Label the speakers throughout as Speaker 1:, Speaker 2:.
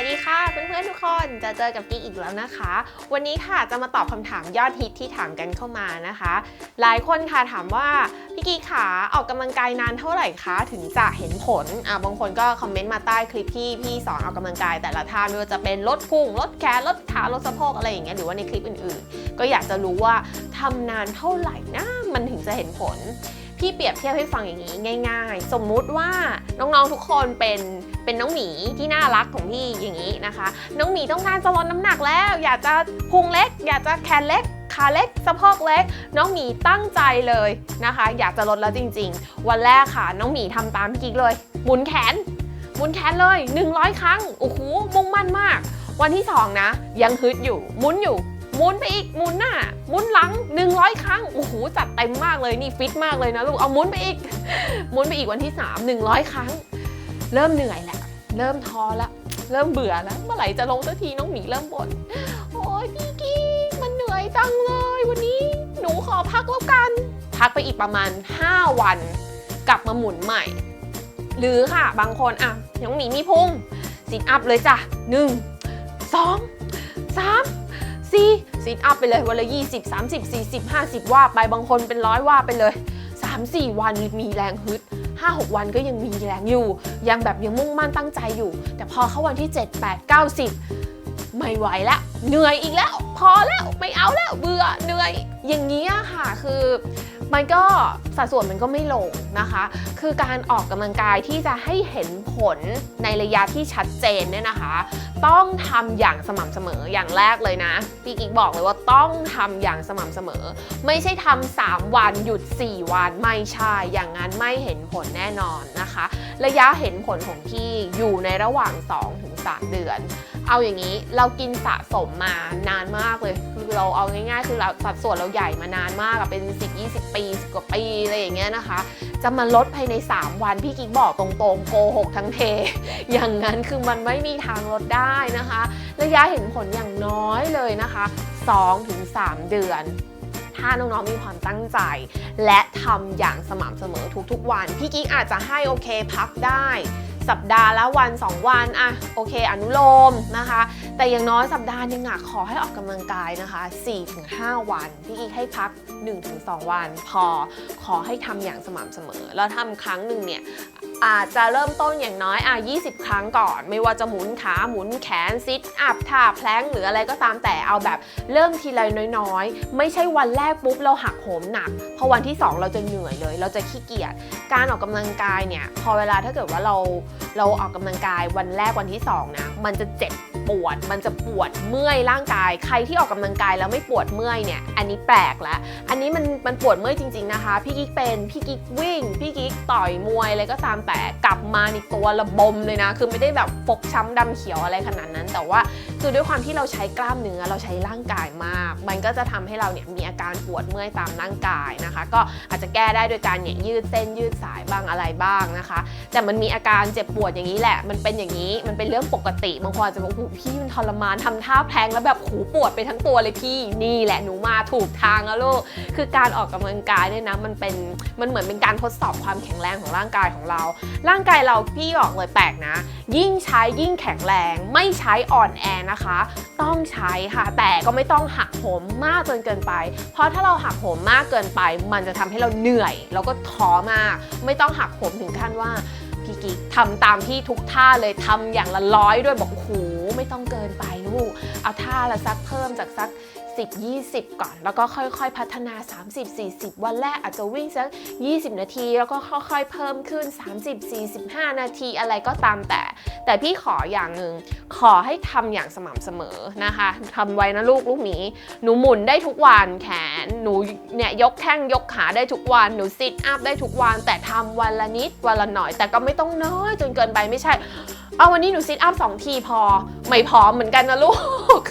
Speaker 1: วัสดีค่ะเพื่อนๆทุกคนจะเจอกับกิ๊กอีกแล้วนะคะ วันนี้ค่ะจะมาตอบคำถามยอดฮิตที่ถามกันเข้ามานะคะ หลายคนค่ะถามว่าพี่กิ๊กขาออกกำลังกายนานเท่าไหร่คะถึงจะเห็นผลอะบางคนก็คอมเมนต์มาใต้คลิปที่พี่สอนออกกำลังกายแต่ละท่าไม่ว่าจะเป็นลดพุงลดแขนลดขาลดสะโพกอะไรอย่างเงี้ยหรือว่าในคลิปอื่นๆ ก็อยากจะรู้ว่าทำนานเท่าไหร่นะมันถึงจะเห็นผล พี่เปรียบเทียบให้ฟังอย่างนี้ง่าย ๆ สมมุติว่าน้องๆทุกคนเป็นเป็นน้องหมีที่น่ารักของพี่อย่างนี้นะคะ น้องหมีต้องการจะลดน้ำหนักแล้ว อยากจะพุงเล็ก อยากจะแขนเล็กขาเล็กสะโพกเล็ก น้องหมีตั้งใจเลยนะคะ อยากจะลดแล้วจริง ๆ วันแรกค่ะ น้องหมีทำตามพี่กิ๊กเลยหมุนแขนหมุนแขนเลย 100 ครั้งโอ้โหมุ่งมั่นมาก วันที่สองนะ ยังฮึดอยู่หมุนอยู่ หมุนไปอีกหมุนหน้าหมุนหลัง 100 ครั้งโอ้โหจัดเต็มมากเลยนี่ฟิตมากเลยนะลูกเอาหมุนไปอีกหมุนไปอีกวันที่ 3 100 ครั้ง เริ่มเหนื่อยแล้วเริ่มท้อแล้วเริ่มเบื่อแล้วเมื่อไหร่จะลงสักทีน้องหมีเริ่มบ่นโอ้ยพี่กี้มันเหนื่อยจังเลย วันนี้หนูขอพักแล้วกัน พักไปอีกประมาณ 5 วัน กลับมาหมุนใหม่ หรือค่ะบางคนอะน้องหมีมีพุงซิทอัพเลยจ้ะ1 2 3สี่ ซิทอัพไปเลยวันละ 20 30 40 50 ว่าไปบางคนเป็นร้อยว่าไปเลย 3 4 วันมีแรงฮึด5 6 วันก็ยังมีแรงอยู่ ยังแบบยังมุ่งมั่นตั้งใจอยู่ แต่พอเข้าวันที่ 7 8 9 10 ไม่ไหวแล้วเหนื่อยอีกแล้ว พอแล้วไม่เอาแล้วเบื่อเหนื่อย อย่างนี้ค่ะคือมันก็สัดส่วนมันก็ไม่ลงนะคะ คือการออกกำลังกายที่จะให้เห็นผลในระยะที่ชัดเจนเนี่ยนะคะ ต้องทำอย่างสม่ำเสมออย่างแรกเลยนะพี่กิ๊กบอกเลยว่าต้องทำอย่างสม่ำเสมอ ไม่ใช่ทำ3วันหยุด 4 วันไม่ใช่อย่างนั้นไม่เห็นผลแน่นอนนะคะ ระยะเห็นผลของพี่อยู่ในระหว่าง 2-3 เดือน เอาอย่างนี้เรากินสะสมมานานมากเลย คือเราเอาง่ายๆ คือเราสัดส่วนเราใหญ่มานานมากอะเป็น 10-20 ปี10กว่าปีอะไรอย่างเงี้ยนะคะ จะมาลดภายใน 3 วันพี่กิ๊กบอกตรงๆโกหกทั้งเทอย่างนั้นคือมันไม่มีทางลดได้นะคะระยะเห็นผลอย่างน้อยเลยนะคะ 2-3 เดือนถ้าน้องๆมีความตั้งใจ และทำอย่างสม่ำเสมอทุกๆวัน พี่กิ๊กอาจจะให้โอเคพักได้ สัปดาห์ละวัน 2 วันอะโอเค อนุโลมนะคะ แต่อย่างน้อยสัปดาห์หนึงอะขอให้ออกกำลังกายนะคะ 4-5 วัน พี่อีกให้พัก 1-2 วัน พอขอให้ทำอย่างสม่ำเสมอ แล้วทำครั้งหนึ่งเนี่ย อาจจะเริ่มต้นอย่างน้อยอะ20 ครั้งก่อน ไม่ว่าจะหมุนขาหมุนแขนซิทอัพท่าแพลงหรืออะไรก็ตามแต่เอาแบบเริ่มทีละน้อยๆ ไม่ใช่วันแรกปุ๊บเราหักโหมหนักพอวันที่ 2 เราจะเหนื่อยเลย เราจะขี้เกียจการออกกำลังกายเนี่ยพอเวลาถ้าเกิดว่าเราเราออกกำลังกายวันแรกวันที่2นะมันจะเจ็บ ปวด มันจะปวดเมื่อยร่างกาย ใครที่ออกกำลังกายแล้วไม่ปวดเมื่อยเนี่ย อันนี้แปลกแล้วอันนี้มันมันปวดเมื่อยจริง ๆนะคะ พี่กิ๊กเป็น พี่กิ๊กวิ่ง พี่กิ๊กต่อยมวยอะไรก็ตามแต่กลับมาในตัวระบมเลยนะ คือไม่ได้แบบฟกช้ำดำเขียวอะไรขนาดนั้น แต่ว่าคือด้วยความที่เราใช้กล้ามเนื้อเราใช้ร่างกายมาก มันก็จะทำให้เราเนี่ยมีอาการปวดเมื่อยตามร่างกายนะคะ ก็อาจจะแก้ได้โดยการเนี่ยยืดเส้นยืดสายบ้างอะไรบ้างนะคะ แต่มันมีอาการเจ็บปวดอย่างนี้แหละ มันเป็นอย่างนี้มันเป็นเรื่องปกติบางคนอาจจะบอกโอ้โหพี่มันทรมานทำท่าแพลงแล้วแบบหูปวดไปทั้งตัวเลยพี่นี่แหละหนูมาถูกทางแล้วลูกคือการออกกำลังกายเนี่ยนะมันเป็นมันเหมือนเป็นการทดสอบความแข็งแรงของร่างกายของเรา ร่างกายเราพี่บอกเลยแปลกนะ ยิ่งใช้ยิ่งแข็งแรงไม่ใช้อ่อนแอนะคะ ต้องใช้ค่ะ แต่ก็ไม่ต้องหักโหมมากจนเกินไป เพราะถ้าเราหักโหมมากเกินไป มันจะทำให้เราเหนื่อย แล้วก็ท้อมาก ไม่ต้องหักโหมถึงขั้นว่า พี่กิ๊กทำตามที่ทุกท่าเลยทำอย่างละร้อยด้วยบอกโอ้โหไม่ต้องเกินไปลูก เอาท่าละสักเพิ่มจากสัก 10 20 ก่อน แล้วก็ค่อยๆ พัฒนา 30 40 วันแรกอาจจะวิ่งสัก 20 นาที แล้วก็ค่อยๆ เพิ่มขึ้น 30 45 นาทีอะไรก็ตามแต่ แต่พี่ขออย่างหนึ่งขอให้ทำอย่างสม่ำเสมอนะคะทำไว้นะลูกลูกหมี หนูหมุนได้ทุกวันแขน หนูเนี่ยยกแข้งยกขาได้ทุกวัน หนูซิทอัพได้ทุกวัน แต่ทำวันละนิดวันละหน่อยแต่ก็ไม่ต้องน้อยจนเกินไปไม่ใช่ เอาวันนี้หนูซิทอัพสองทีพอ ไม่พอเหมือนกันนะลูก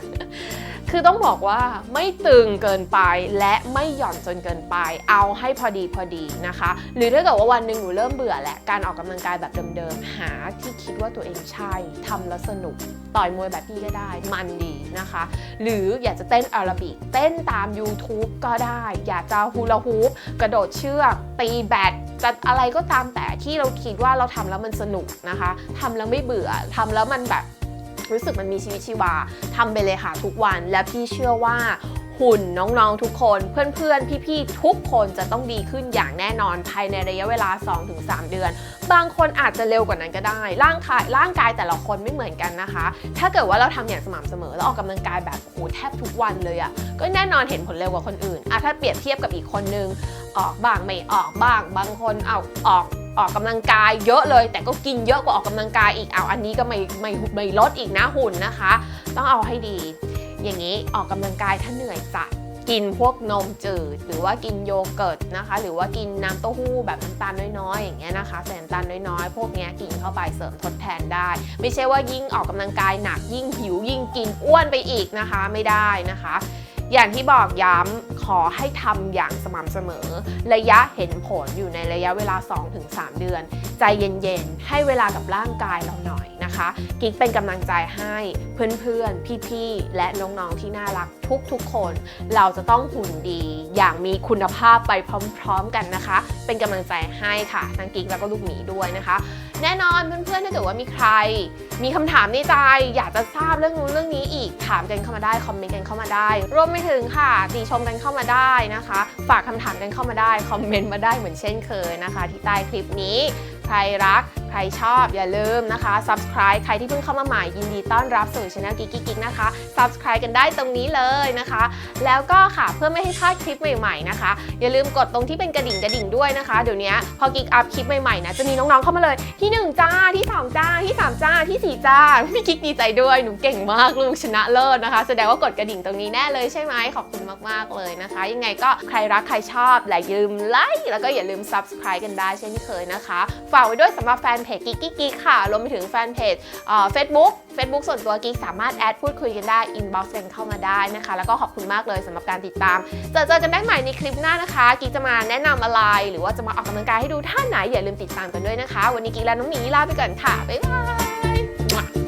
Speaker 1: คือต้องบอกว่าไม่ตึงเกินไปและไม่หย่อนจนเกินไป เอาให้พอดีพอดีนะคะ หรือถ้าเกิดว่าวันหนึ่งหนูเริ่มเบื่อแหละการออกกำลังกายแบบเดิมๆหาที่คิดว่าตัวเองใช่ทำแล้วสนุก ต่อยมวยแบบพี่ก็ได้มันดีนะคะ หรืออยากจะเต้นแอาราบิกเต้นตาม YouTube ก็ได้ อยากจะฮูลาฮูปกระโดดเชือกตีแบดจะอะไรก็ตามแต่ที่เราคิดว่าเราทำแล้วมันสนุกนะคะทำแล้วไม่เบื่อทำแล้วมันแบบ รู้สึกมันมีชีวิตชีวาทำไปเลยค่ะทุกวันและพี่เชื่อว่าหุ่นน้องๆทุกคนเพื่อนๆ พี่ๆ ทุกคนจะต้องดีขึ้นอย่างแน่นอนภายในระยะเวลา 2-3 เดือน บางคนอาจจะเร็วกว่านั้นก็ได้ ร่างกายร่างกายแต่ละคนไม่เหมือนกันนะคะ ถ้าเกิดว่าเราทำอย่างสม่ำเสมอแล้วออกกำลังกายแบบโอ้โหแทบทุกวันเลยอะ่ะก็แน่นอนเห็นผลเร็วกว่าคนอื่นอะถ้าเปรียบเทียบกับอีกคนนึงออกบ้างไม่ออกบ้าง บางคนเอาออก ออกกำลังกายเยอะเลย แต่ก็กินเยอะกว่าออกกำลังกายอีกเอาอันนี้ก็ไม่ไม่ไม่ลดอีกนะหุ่นนะคะ ต้องเอาให้ดี อย่างนี้ออกกำลังกายถ้าเหนื่อยจัดกินพวกนมจืด หรือว่ากินโยเกิร์ตนะคะ หรือว่ากินน้ำเต้าหู้แบบน้ำตาลน้อยๆ อย่างเงี้ยนะคะใส่น้ำตาลน้อยๆ พวกเนี้ยกินเข้าไปเสริมทดแทนได้ ไม่ใช่ว่ายิ่งออกกำลังกายหนักยิ่งหิวยิ่งกินอ้วนไปอีกนะคะไม่ได้นะคะ อย่างที่บอกย้ำขอให้ทำอย่างสม่ำเสมอ ระยะเห็นผลอยู่ในระยะเวลา 2-3 เดือน ใจเย็นๆ ให้เวลากับร่างกายเราหน่อย นะคะ กิ๊กเป็นกำลังใจให้เพื่อนๆ พี่ๆ และน้องๆ ที่น่ารักทุกๆ คน เราจะต้องหุ่นดี อย่างมีคุณภาพไปพร้อมๆ กันนะคะ เป็นกำลังใจให้ค่ะทั้งกิ๊กแล้วก็ลูกหมีด้วยนะคะ แน่นอนเพื่อนๆ ถ้าเกิดว่ามีใคร มีคำถามในใจ อยากจะทราบเรื่องนู้นเรื่องนี้อีก ถามกันเข้ามาได้ คอมเมนต์กันเข้ามาได้ รวมไปถึงค่ะ ติชมกันเข้ามาได้นะคะ ฝากคำถามกันเข้ามาได้ คอมเมนต์มาได้เหมือนเช่นเคยนะคะ ที่ใต้คลิปนี้ ใครรัก ใครชอบอย่าลืมนะคะ subscribe ใครที่เพิ่งเข้ามาใหม่ยินดีต้อนรับสู่ช anel กิ๊กกิ๊กนะคะ subscribe กันได้ตรงนี้เลยนะคะ แล้วก็ค่ะเพื่อไม่ให้พลาดคลิปใหม่ๆนะคะ อย่าลืมกดตรงที่เป็นกระดิ่งกระดิ่งด้วยนะคะ เดี๋ยวนี้พอกิ๊กอัพคลิปใหม่ๆนะจะมีน้องๆเข้ามาเลยที่ 1 จ้าที่ 2 จ้าที่ 3 จ้าที่ 4 จ้าพี่กิ๊กดีใจด้วยหนูเก่งมากลูกชนะเลิศนะคะ แสดงว่ากดกระดิ่งตรงนี้แน่เลยใช่ไหมขอบคุณมากๆเลยนะคะ ยังไงก็ใครรักใครชอบอย่าลืมไลค์แล้วก็อย่าลืม subscribe กันได้เช่นเคยนะคะฝากไว้ด้วยสำหรับแฟนเพจกิ๊กกิ๊กกิ๊กค่ะรวมไปถึงแฟนเพจเฟซบุ๊กเฟซบุ๊กส่วนตัวกิ๊กสามารถแอดพูดคุยกันได้อินบ๊อกันเข้ามาได้นะคะ แล้วก็ขอบคุณมากเลยสำหรับการติดตามเจอเจอกันได้ใหม่ในคลิปหน้านะคะกิ๊กจะมาแนะนำอะไร หรือว่าจะมาออกกำลังกายให้ดูท่าไหนอย่าลืมติดตามกันด้วยนะคะ วันนี้กิ๊กและน้องหมีลาไปก่อนค่ะบ๊ายบาย